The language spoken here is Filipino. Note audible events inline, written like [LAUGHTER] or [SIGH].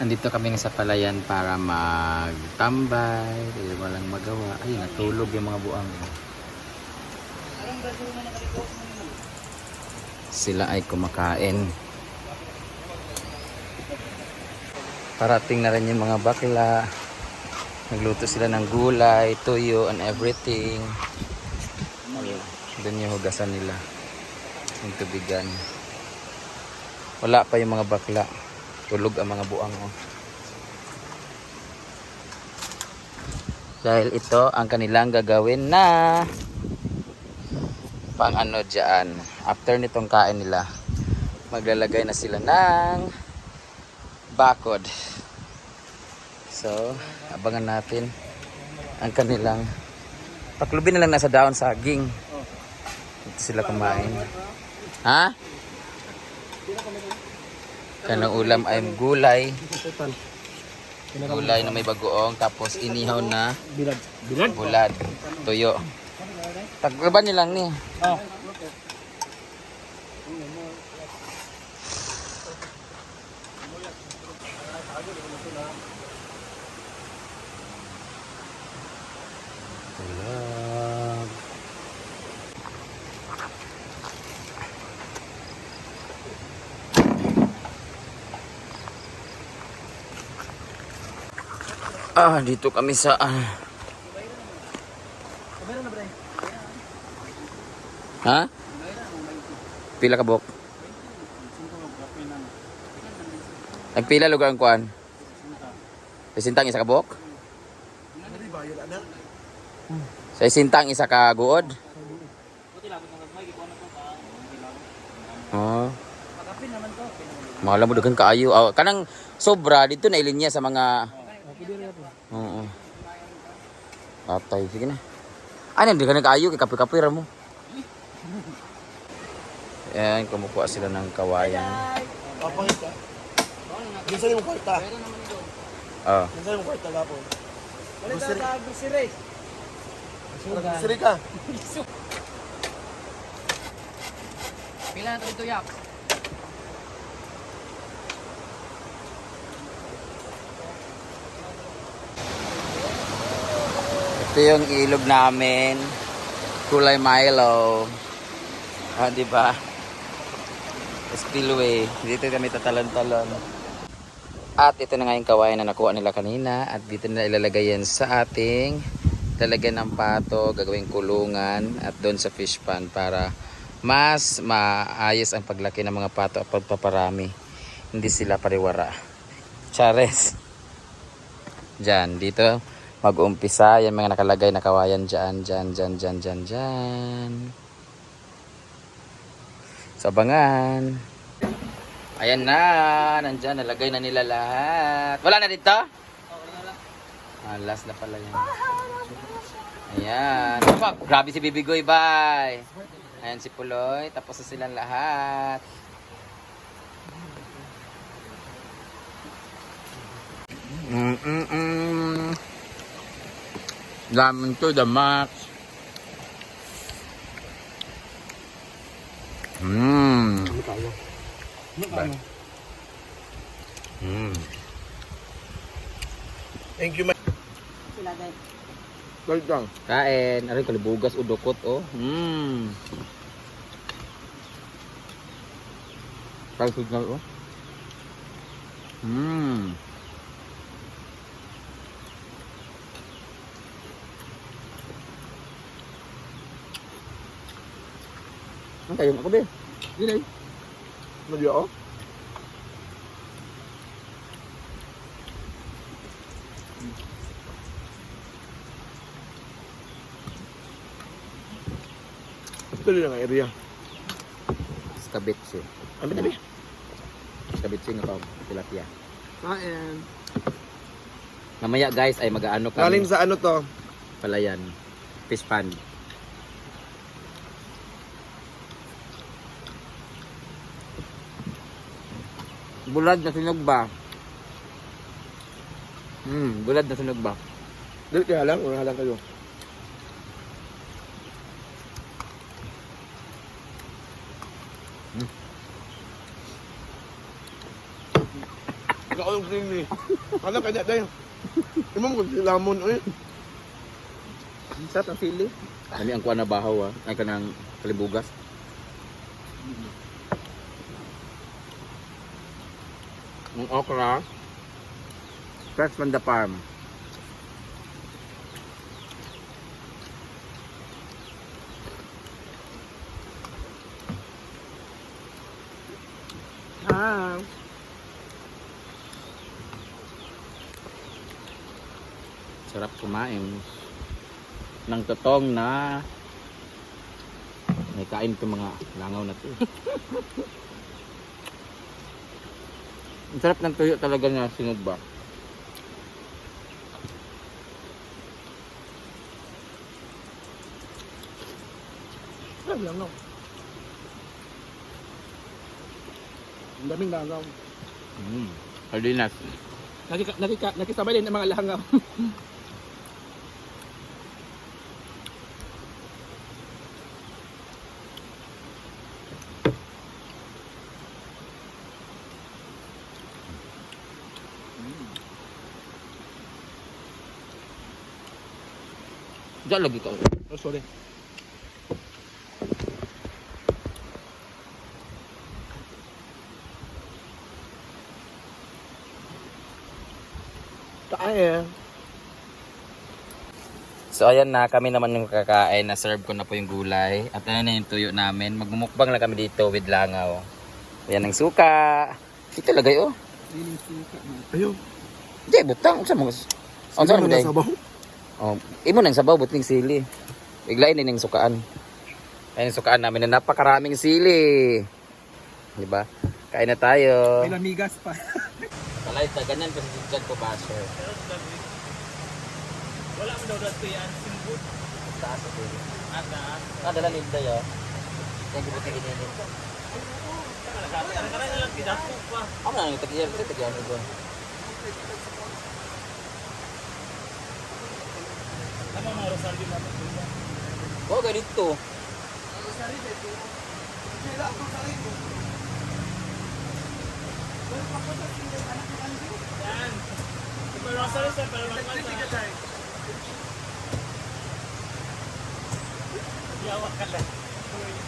Andito kami sa palayan para magtambay. Dahil walang magawa. Ay, natulog yung mga buang. Sila ay kumakain. Parating na rin yung mga bakla. Nagluto sila ng gulay, tuyo, and everything. Doon yung hugasan nila. Yung tubigan. Wala pa yung mga bakla. Tulog ang mga buang. Oh. Dahil ito ang kanilang gagawin na pang ano dyan. After nitong kain nila, maglalagay na sila ng bakod. So, abangan natin ang kanilang paklubin na lang nasa daon saging. Dito sila kumain. Ha? Kanang ulam ay gulay. Gulay na may bagoong tapos inihaw na Bilad. Bilad? bulad, tuyo. Taglaban niyo lang ni. Oh. Tulog. Ah, dito kami sa ah. Ha? Pila ka bok? Nagpila lugar ang kuan? Isintang isa ka bok? Sa isintang isa ka guod? Oh. Mahal mo daghang kaayo. Oh, kanang sobra dito na ilinya sa mga Oo. Atay, sige na. Ano, hindi ka nag-ayo, kay kape-kape ra mo. Ayan, kumukuha sila ng kawayan. Papangit ka. Minsan yung kwarta. Oh. Minsan yung kwarta lapon. Gusiri. Gusiri. Gusiri ka. Pila na ito yak? Ito yung ilog namin. Kulay Milo. Ah, di ba? Spillway. Dito kami tatalon-talon. At ito na nga yung kawayan na nakuha nila kanina. At dito na ilalagay yan sa ating lalagyan ng pato, gagawing kulungan at doon sa fish pan para mas maayos ang paglaki ng mga pato at pagpaparami. Hindi sila pariwara. Chares. Diyan, dito mag-uumpisa. Yan mga nakalagay na kawayan dyan, dyan, dyan, dyan, dyan, dyan. So, abangan. Ayan na, nandyan, nalagay na nila lahat. Wala na dito? Ah, last na pala yan. Ayan. Aba, grabe si Bibigoy, bye. Ayan si Puloy, tapos na silang lahat. Mm Ramen to the max. Mmm. Mmm. Thank you, man. Gold lang. Kain. Aray, kalibugas o dukot, oh. Mmm. Kalsud na, oh. Mmm. Ang kayo ako, be. Dili. Mali ako? Ito lang ang area. Skabitsi. Ano tabi? Skabitsi nga tawag. Tilapia. Kain. Mamaya guys ay mag-ano Galing kami. sa ano to? Palayan. Fish pan. Bulad na sunog ba? Hmm, bulad na sunog ba? Dili kaya lang, wala lang kayo. Kaon sili. [LAUGHS] Ano kanya tayo? Imam ko si lamon. Sarap ang sili. Kami ang kuha na bahaw ah. Ay kanang kalibugas. Ang okra. Fresh from the farm. Ah. Sarap kumain. Nang totong na may kain ko mga langaw na to. [LAUGHS] Ang sarap ng tuyo talaga na sinog ba? Sarap lang no. Ang daming langaw. Mm. Sardinas. Nakika, nakika, nakisabay din ang mga langaw. [LAUGHS] Diyan lagi ka. Oh, sorry. Kaya. So ayan na, kami naman yung kakain. Na-serve ko na po yung gulay. At ano na yung tuyo namin. Magmumukbang lang kami dito with langaw. Ayan ang suka. Ito lagay oh. Liling suka man. Ayun. Hindi, butang. Saan mo? Ang saan mo Ano day? Oh, imo nang sabaw buting sili. Biglain din yung sukaan. Yung sukaan namin na napakaraming sili. Di ba? Kain na tayo. May lamigas pa. Kalay, ganyan kasi dyan ko basher. Wala mo daw dito yan. Simbut. Taas ako. Ada. Ah, dala nilda yo. Yan ko buting ininin. Karang-karang na lang kidapo pa. Amo na nang tagiyar, tagiyar ko. Tama mga Rosalio na Oh, ganito. Yan. Super Rosalio sa pero mga Yawa ka lang.